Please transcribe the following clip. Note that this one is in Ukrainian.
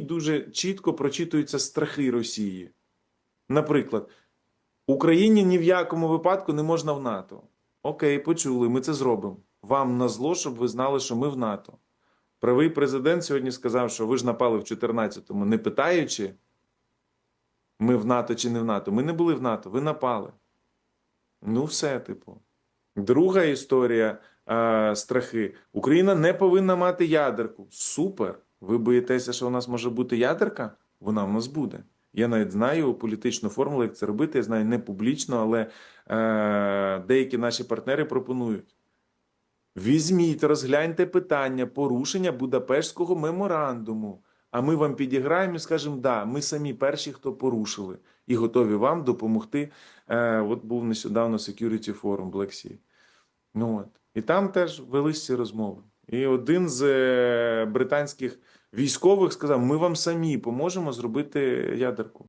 дуже чітко прочитуються страхи Росії. Наприклад, Україні ні в якому випадку не можна в НАТО. Окей, почули, ми це зробимо. Вам на зло, щоб ви знали, що ми в НАТО. Правий президент сьогодні сказав, що ви ж напали в 14-му, не питаючи, ми в НАТО чи не в НАТО. Ми не були в НАТО, ви напали. Ну, все, типу. Друга історія е, страхи. Україна не повинна мати ядерку. Супер. Ви боїтеся, що у нас може бути ядерка? Вона в нас буде. Я навіть знаю політичну формулу, як це робити. Я знаю не публічно, але е, деякі наші партнери пропонують. Візьміть, розгляньте питання порушення Будапештського меморандуму. А ми вам підіграємо і скажемо, да, ми самі перші, хто порушили, і готові вам допомогти. Е, от був нещодавно Security Forum Black Sea. Ну от. І там теж велись ці розмови. І один з е, британських військових сказав: ми вам самі поможемо зробити ядерку.